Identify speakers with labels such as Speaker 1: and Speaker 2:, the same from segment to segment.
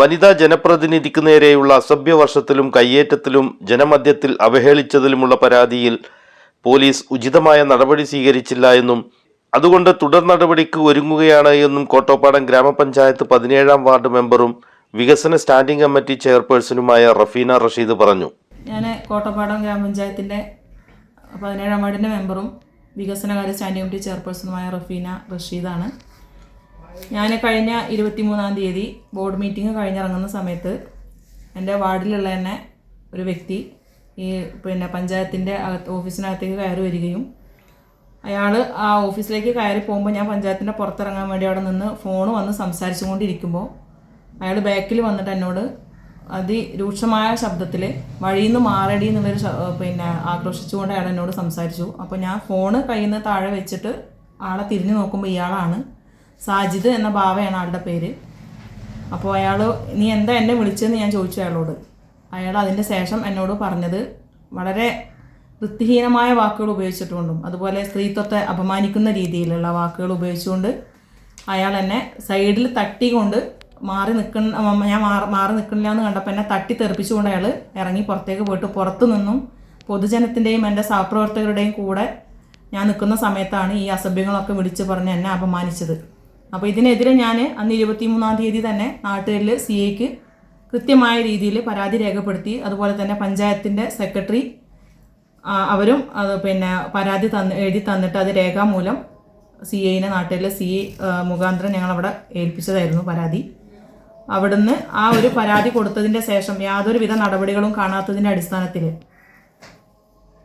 Speaker 1: വനിതാ ജനപ്രതിനിധിക്ക് നേരെയുള്ള അസഭ്യവർഷത്തിലും കയ്യേറ്റത്തിലും ജനമധ്യത്തിൽ അവഹേളിച്ചതിലുമുള്ള പരാതിയിൽ പോലീസ് ഉചിതമായ നടപടി സ്വീകരിച്ചില്ല എന്നും അതുകൊണ്ട് തുടർ നടപടിക്ക് ഒരുങ്ങുകയാണ് എന്നും കോട്ടോപ്പാടം ഗ്രാമപഞ്ചായത്ത് പതിനേഴാം വാർഡ് മെമ്പറും വികസന സ്റ്റാൻഡിംഗ് കമ്മിറ്റി ചെയർപേഴ്സണുമായ റഫീന റഷീദ് പറഞ്ഞു.
Speaker 2: ഞാൻ കോട്ടപ്പാടം ഗ്രാമപഞ്ചായത്തിന്റെ പതിനേഴാം വാർഡിന്റെ മെമ്പറും വികസനകാര്യ സ്റ്റാൻഡിംഗ് കമ്മിറ്റി ചെയർപേഴ്സണുമായ റഫീന റഷീദാണ്. ഞാൻ കഴിഞ്ഞ ഇരുപത്തിമൂന്നാം തീയതി ബോർഡ് മീറ്റിംഗ് കഴിഞ്ഞിറങ്ങുന്ന സമയത്ത് എന്റെ വാർഡിലുള്ള തന്നെ ഒരു വ്യക്തി ഈ പിന്നെ പഞ്ചായത്തിന്റെ അകത്ത് ഓഫീസിനകത്തേക്ക് കയറി വരികയും അയാൾ ആ ഓഫീസിലേക്ക് കയറി പോകുമ്പോൾ ഞാൻ പഞ്ചായത്തിന്റെ പുറത്തിറങ്ങാൻ വേണ്ടി അവിടെ നിന്ന് ഫോൺ വന്ന് സംസാരിച്ചു കൊണ്ടിരിക്കുമ്പോൾ അയാൾ ബാക്കിൽ വന്നിട്ട് എന്നോട് അതിരൂക്ഷമായ ശബ്ദത്തിൽ വഴിയിൽ നിന്ന് മാറടി എന്നുള്ളൊരു പിന്നെ ആക്രോശിച്ചുകൊണ്ട് അയാൾ എന്നോട് സംസാരിച്ചു. അപ്പോൾ ഞാൻ ഫോണ് കയ്യിൽ നിന്ന് താഴെ വെച്ചിട്ട് ആളെ തിരിഞ്ഞു നോക്കുമ്പോൾ ഇയാളാണ്. സാജിദ് എന്ന ഭാവയാണ് ആളുടെ പേര്. അപ്പോൾ അയാൾ നീ എന്താ എന്നെ വിളിച്ചതെന്ന് ഞാൻ ചോദിച്ചു അയാളോട്. അയാൾ അതിന്റെ ശേഷം എന്നോട് പറഞ്ഞത് വളരെ വൃത്തിഹീനമായ വാക്കുകൾ ഉപയോഗിച്ചിട്ടുണ്ടും അതുപോലെ സ്ത്രീത്വത്തെ അപമാനിക്കുന്ന രീതിയിലുള്ള വാക്കുകൾ ഉപയോഗിച്ചുകൊണ്ട് അയാൾ എന്നെ സൈഡിൽ തട്ടിക്കൊണ്ട് മാറി നിൽക്കുന്ന ഞാൻ മാറി മാറി നിൽക്കണില്ല എന്ന് കണ്ടപ്പോൾ എന്നെ തട്ടി തെറിപ്പിച്ചുകൊണ്ട് അയാൾ ഇറങ്ങി പുറത്തേക്ക് പോയിട്ട് പുറത്തു നിന്നും പൊതുജനത്തിന്റെയും എന്റെ സഹപ്രവർത്തകരുടെയും കൂടെ ഞാൻ നിൽക്കുന്ന സമയത്താണ് ഈ അസഭ്യങ്ങളൊക്കെ വിളിച്ച് പറഞ്ഞ് എന്നെ അപമാനിച്ചത്. അപ്പോൾ ഇതിനെതിരെ ഞാൻ അന്ന് ഇരുപത്തിമൂന്നാം തീയതി തന്നെ നാട്ടുകാരിൽ സി ഐക്ക് കൃത്യമായ രീതിയിൽ പരാതി രേഖപ്പെടുത്തി. അതുപോലെ തന്നെ പഞ്ചായത്തിന്റെ സെക്രട്ടറി അവരും അത് പിന്നെ പരാതി തന്ന് എഴുതി തന്നിട്ട് അത് രേഖാമൂലം സി ഐനെ നാട്ടിലെ സി ഐ മുഖാന്തരം ഞങ്ങളവിടെ ഏൽപ്പിച്ചതായിരുന്നു പരാതി. അവിടുന്ന് ആ ഒരു പരാതി കൊടുത്തതിന്റെ ശേഷം യാതൊരുവിധ നടപടികളും കാണാത്തതിന്റെ അടിസ്ഥാനത്തിൽ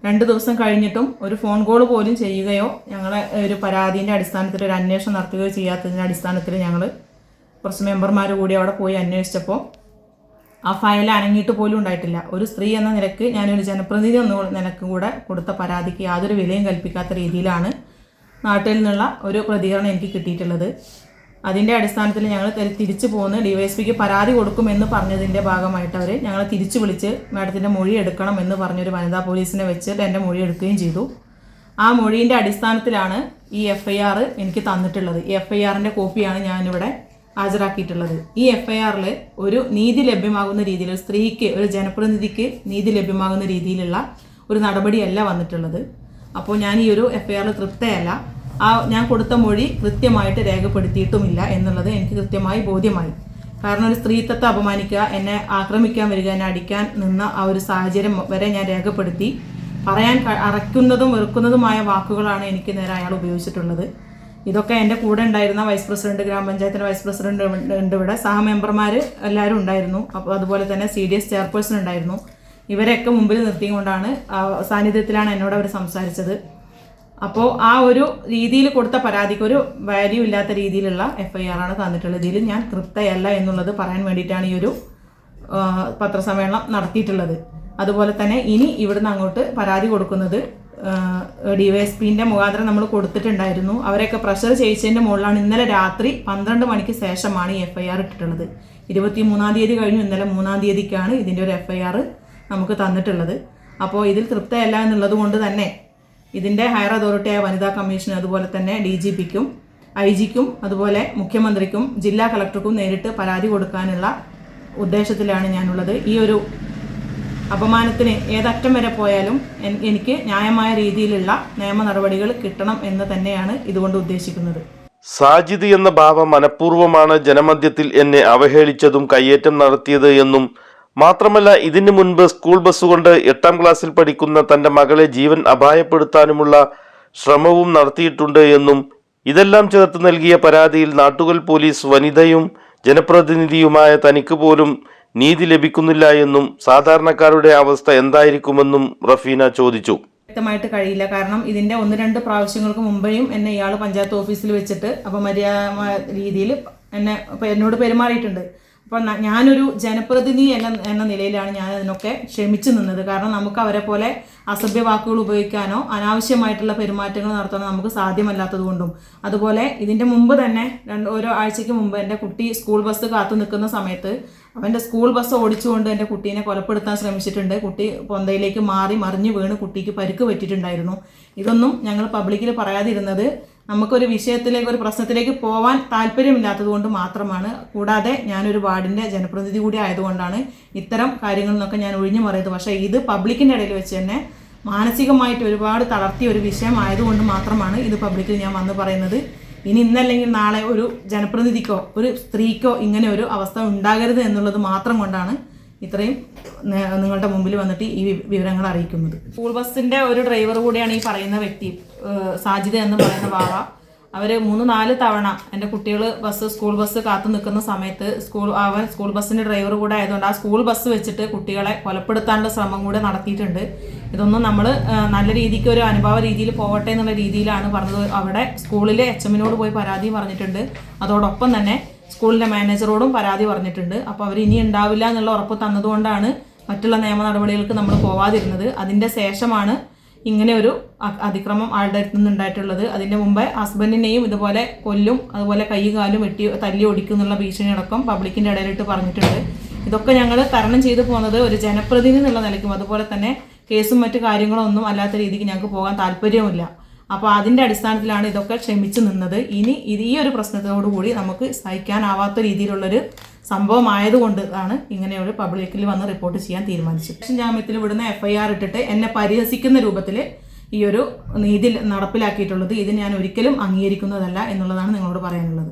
Speaker 2: രണ്ട് ദിവസം കഴിഞ്ഞിട്ടും ഒരു ഫോൺ കോൾ പോലും ചെയ്യുകയോ ഞങ്ങളെ ഒരു പരാതിന്റെ അടിസ്ഥാനത്തിൽ ഒരു അന്വേഷണം നടത്തുകയോ ചെയ്യാത്തതിന്റെ അടിസ്ഥാനത്തിൽ ഞങ്ങൾ കുറച്ച് മെമ്പർമാർ കൂടി അവിടെ പോയി അന്വേഷിച്ചപ്പോൾ ആ ഫയൽ അനങ്ങിയിട്ട് പോലും ഉണ്ടായിട്ടില്ല. ഒരു സ്ത്രീ എന്ന നിലയ്ക്ക് ഞാനൊരു ജനപ്രതിനിധി എന്ന നിലയ്ക്ക് കൂടെ കൊടുത്ത പരാതിക്ക് യാതൊരു വിലയും കൽപ്പിക്കാത്ത രീതിയിലാണ് നാട്ടിൽ നിന്നുള്ള ഒരു പ്രതികരണം എനിക്ക് കിട്ടിയിട്ടുള്ളത്. അതിന്റെ അടിസ്ഥാനത്തിൽ ഞങ്ങൾ തിരിച്ചു പോന്ന് ഡിവൈഎസ്പിക്ക് പരാതി കൊടുക്കുമെന്ന് പറഞ്ഞതിന്റെ ഭാഗമായിട്ട് അവർ ഞങ്ങളെ തിരിച്ചു വിളിച്ച് മാഡത്തിന്റെ മൊഴി എടുക്കണം എന്ന് പറഞ്ഞൊരു വനിതാ പോലീസിനെ വെച്ച് എന്റെ മൊഴി എടുക്കുകയും ചെയ്തു. ആ മൊഴിന്റെ അടിസ്ഥാനത്തിലാണ് ഈ എഫ് ഐ ആർ എനിക്ക് തന്നിട്ടുള്ളത്. ഈ എഫ് ഐ ആറിന്റെ കോപ്പിയാണ് ഞാനിവിടെ ഹാജരാക്കിയിട്ടുള്ളത്. ഈ എഫ് ഐ ആറിൽ ഒരു നീതി ലഭ്യമാകുന്ന രീതിയിൽ ഒരു സ്ത്രീക്ക് ഒരു ജനപ്രതിനിധിക്ക് നീതി ലഭ്യമാകുന്ന രീതിയിലുള്ള ഒരു നടപടിയല്ല വന്നിട്ടുള്ളത്. അപ്പോൾ ഞാൻ ഈ ഒരു എഫ് ഐ ആറിൽ തൃപ്തയല്ല. ആ ഞാൻ കൊടുത്ത മൊഴി കൃത്യമായിട്ട് രേഖപ്പെടുത്തിയിട്ടുമില്ല എന്നുള്ളത് എനിക്ക് കൃത്യമായി ബോധ്യമായി. കാരണം ഒരു സ്ത്രീത്വത്തെ അപമാനിക്കുക എന്നെ ആക്രമിക്കാൻ വരിക എന്നെ അടിക്കാൻ നിന്ന ആ ഒരു സാഹചര്യം വരെ ഞാൻ രേഖപ്പെടുത്തി. പറയാൻ അറയ്ക്കുന്നതും വെറുക്കുന്നതുമായ വാക്കുകളാണ് എനിക്ക് നേരെ അയാൾ ഉപയോഗിച്ചിട്ടുള്ളത്. ഇതൊക്കെ എന്റെ കൂടെ ഉണ്ടായിരുന്ന വൈസ് പ്രസിഡന്റ് ഗ്രാമപഞ്ചായത്തിന്റെ വൈസ് പ്രസിഡന്റ് ഉണ്ട് ഇവിടെ. സഹ മെമ്പർമാർ എല്ലാവരും ഉണ്ടായിരുന്നു. അപ്പോൾ അതുപോലെ തന്നെ സി ഡി എസ് ചെയർപേഴ്സൺ ഉണ്ടായിരുന്നു. ഇവരെയൊക്കെ മുമ്പിൽ നിർത്തിക്കൊണ്ടാണ് സാന്നിധ്യത്തിലാണ് എന്നോട് അവർ സംസാരിച്ചത്. അപ്പോൾ ആ ഒരു രീതിയിൽ കൊടുത്ത പരാതിക്ക് ഒരു വാല്യൂ ഇല്ലാത്ത രീതിയിലുള്ള എഫ് ഐ ആർ ആണ് തന്നിട്ടുള്ളത്. ഇതിൽ ഞാൻ തൃപ്തയല്ല എന്നുള്ളത് പറയാൻ വേണ്ടിയിട്ടാണ് ഈ ഒരു പത്രസമ്മേളനം നടത്തിയിട്ടുള്ളത്. അതുപോലെ തന്നെ ഇനി ഇവിടുന്ന് അങ്ങോട്ട് പരാതി കൊടുക്കുന്നത് ഡി വൈ എസ് പിന്റെ മുഖാന്തരം നമ്മൾ കൊടുത്തിട്ടുണ്ടായിരുന്നു. അവരെയൊക്കെ പ്രഷർ ചെയ്യിച്ചതിന്റെ മുകളിലാണ് ഇന്നലെ രാത്രി പന്ത്രണ്ട് മണിക്ക് ശേഷമാണ് ഈ എഫ് ഐ ആർ ഇട്ടിട്ടുള്ളത്. ഇരുപത്തി മൂന്നാം തീയതി കഴിഞ്ഞു ഇന്നലെ മൂന്നാം തീയതിക്കാണ് ഇതിന്റെ ഒരു എഫ് ഐ ആർ നമുക്ക് തന്നിട്ടുള്ളത്. അപ്പോൾ ഇതിൽ തൃപ്തയല്ല എന്നുള്ളത് കൊണ്ട് തന്നെ ഇതിന്റെ ഹയർ അതോറിറ്റിയായ വനിതാ കമ്മീഷൻ അതുപോലെ തന്നെ ഡി ജി പിക്കും ഐ ജിക്കും അതുപോലെ മുഖ്യമന്ത്രിക്കും ജില്ലാ കളക്ടർക്കും നേരിട്ട് പരാതി കൊടുക്കാനുള്ള ഉദ്ദേശത്തിലാണ് ഞാനുള്ളത്. ഈ ഒരു അപമാനത്തിന് ഏതറ്റം വരെ പോയാലും എനിക്ക് ന്യായമായ രീതിയിലുള്ള നിയമ നടപടികൾ കിട്ടണം എന്ന് തന്നെയാണ് ഇതുകൊണ്ട് ഉദ്ദേശിക്കുന്നത്.
Speaker 1: സാജിദ് എന്ന ഭാവം മനഃപൂർവമാണ് ജനമധ്യത്തിൽ എന്നെ അവഹേളിച്ചതും കയ്യേറ്റം നടത്തിയത് എന്നും മാത്രമല്ല ഇതിനു മുൻപ് സ്കൂൾ ബസ് കൊണ്ട് എട്ടാം ക്ലാസ്സിൽ പഠിക്കുന്ന തന്റെ മകളെ ജീവൻ അപായപ്പെടുത്താനുമുള്ള ശ്രമവും നടത്തിയിട്ടുണ്ട് എന്നും ഇതെല്ലാം ചേർത്ത് നൽകിയ പരാതിയിൽ നാട്ടുകൽ പോലീസ് വനിതയും ജനപ്രതിനിധിയുമായ തനിക്ക് പോലും നീതി ലഭിക്കുന്നില്ല എന്നും സാധാരണക്കാരുടെ അവസ്ഥ എന്തായിരിക്കുമെന്നും റഫീന ചോദിച്ചു.
Speaker 2: വ്യക്തമായിട്ട് കഴിയില്ല. കാരണം ഇതിന്റെ ഒന്ന് രണ്ട് പ്രാവശ്യങ്ങൾക്ക് മുമ്പേയും എന്നെ ഇയാൾ പഞ്ചായത്ത് ഓഫീസിൽ വെച്ചിട്ട് അപമര്യാദ രീതിയിൽ എന്നെ എന്നോട് പെരുമാറിയിട്ടുണ്ട്. അപ്പോൾ ന- ഞാനൊരു ജനപ്രതിനിധി എന്ന എന്ന നിലയിലാണ് ഞാൻ അതിനൊക്കെ ക്ഷമിച്ചു നിന്നത്. കാരണം നമുക്ക് അവരെ പോലെ അസഭ്യ വാക്കുകൾ ഉപയോഗിക്കാനോ അനാവശ്യമായിട്ടുള്ള പെരുമാറ്റങ്ങൾ നടത്താനോ നമുക്ക് സാധ്യമല്ലാത്തത് കൊണ്ടും. അതുപോലെ ഇതിന്റെ മുമ്പ് തന്നെ രണ്ട് ഓരോ ആഴ്ചയ്ക്ക് മുമ്പ് എന്റെ കുട്ടി സ്കൂൾ ബസ് കാത്തു നിൽക്കുന്ന സമയത്ത് അവന്റെ സ്കൂൾ ബസ് ഓടിച്ചുകൊണ്ട് എന്റെ കുട്ടീനെ കൊലപ്പെടുത്താൻ ശ്രമിച്ചിട്ടുണ്ട്. കുട്ടി പൊന്തയിലേക്ക് മാറി മറിഞ്ഞു വീണ് കുട്ടിക്ക് പരിക്ക് പറ്റിയിട്ടുണ്ടായിരുന്നു. ഇതൊന്നും ഞങ്ങൾ പബ്ലിക്കിൽ പറയാതിരുന്നത് നമുക്കൊരു വിഷയത്തിലേക്ക് ഒരു പ്രശ്നത്തിലേക്ക് പോവാൻ താല്പര്യമില്ലാത്തത് കൊണ്ട് മാത്രമാണ്. കൂടാതെ ഞാനൊരു വാർഡിന്റെ ജനപ്രതിനിധി കൂടി ആയതുകൊണ്ടാണ് ഇത്തരം കാര്യങ്ങളിൽ നിന്നൊക്കെ ഞാൻ ഒഴിഞ്ഞു മറിയത്. പക്ഷേ ഇത് പബ്ലിക്കിന്റെ ഇടയിൽ വെച്ച് തന്നെ മാനസികമായിട്ട് ഒരുപാട് തളർത്തിയ ഒരു വിഷയം ആയതുകൊണ്ട് മാത്രമാണ് ഇത് പബ്ലിക്കിൽ ഞാൻ വന്ന് പറയുന്നത്. ഇനി ഇന്നല്ലെങ്കിൽ നാളെ ഒരു ജനപ്രതിനിധിക്കോ ഒരു സ്ത്രീക്കോ ഇങ്ങനെ ഒരു അവസ്ഥ ഉണ്ടാകരുത് എന്നുള്ളത് മാത്രം കൊണ്ടാണ് ഇത്രയും നിങ്ങളുടെ മുമ്പിൽ വന്നിട്ട് ഈ വിവരങ്ങൾ അറിയിക്കുന്നത്. സ്കൂൾ ബസ്സിന്റെ ഒരു ഡ്രൈവർ കൂടിയാണ് ഈ പറയുന്ന വ്യക്തി സാജിത എന്ന് പറയുന്ന വാവ അവർ മൂന്ന് നാല് തവണ എന്റെ കുട്ടികൾ ബസ് സ്കൂൾ ബസ് കാത്തു നിൽക്കുന്ന സമയത്ത് സ്കൂൾ അവൻ സ്കൂൾ ബസ്സിന്റെ ഡ്രൈവർ കൂടെ ആയതുകൊണ്ട് ആ സ്കൂൾ ബസ് വെച്ചിട്ട് കുട്ടികളെ കൊലപ്പെടുത്താനുള്ള ശ്രമം കൂടെ നടത്തിയിട്ടുണ്ട്. ഇതൊന്നും നമ്മൾ നല്ല രീതിക്ക് ഒരു അനുഭവ രീതിയിൽ പോകട്ടെ എന്നുള്ള രീതിയിലാണ് പറഞ്ഞത്. അവിടെ സ്കൂളിലെ എച്ച് എമ്മിനോട് പോയി പരാതി പറഞ്ഞിട്ടുണ്ട്. അതോടൊപ്പം തന്നെ സ്കൂളിന്റെ മാനേജറോടും പരാതി പറഞ്ഞിട്ടുണ്ട്. അപ്പോൾ അവർ ഇനി ഉണ്ടാവില്ല എന്നുള്ള ഉറപ്പ് തന്നതുകൊണ്ടാണ് മറ്റുള്ള നിയമ നടപടികൾക്ക് നമ്മൾ പോവാതിരുന്നത്. അതിന്റെ ശേഷമാണ് ഇങ്ങനെ ഒരു അതിക്രമം ആളുടെ അടുത്ത് നിന്നുണ്ടായിട്ടുള്ളത് അതിന്റെ മുമ്പേ ഹസ്ബൻഡിനെയും ഇതുപോലെ കൊല്ലും അതുപോലെ കൈ കാലും വെട്ടി തല്ലി ഒടിക്കും എന്നുള്ള ഭീഷണി അടക്കം പബ്ലിക്കിന്റെ ഇടയിലിട്ട് പറഞ്ഞിട്ടുണ്ട്. ഇതൊക്കെ ഞങ്ങൾ തരണം ചെയ്തു പോകുന്നത് ഒരു ജനപ്രതിനിധി എന്നുള്ള നിലയ്ക്കും. അതുപോലെ തന്നെ കേസും മറ്റു കാര്യങ്ങളൊന്നും അല്ലാത്ത രീതിക്ക് ഞങ്ങൾക്ക് പോകാൻ താല്പര്യവുമില്ല. അപ്പോൾ അതിന്റെ അടിസ്ഥാനത്തിലാണ് ഇതൊക്കെ ക്ഷമിച്ചു നിന്നത്. ഇനി ഇത് ഈ ഒരു പ്രശ്നത്തോടു കൂടി നമുക്ക് സഹിക്കാനാവാത്ത രീതിയിലുള്ളൊരു സംഭവമായതുകൊണ്ട് ആണ് ഇങ്ങനെ ഒരു പബ്ലിക്കിൽ വന്ന് റിപ്പോർട്ട് ചെയ്യാൻ തീരുമാനിച്ചത്. സെക്ഷൻ ജാമ്യത്തിൽ വിടുന്ന എഫ് ഐ ആർ ഇട്ടിട്ട് എന്നെ പരിഹസിക്കുന്ന രൂപത്തിൽ ഈ ഒരു നീതി നടപ്പിലാക്കിയിട്ടുള്ളത് ഇത് ഞാൻ ഒരിക്കലും അംഗീകരിക്കുന്നതല്ല എന്നുള്ളതാണ് നിങ്ങളോട് പറയാനുള്ളത്.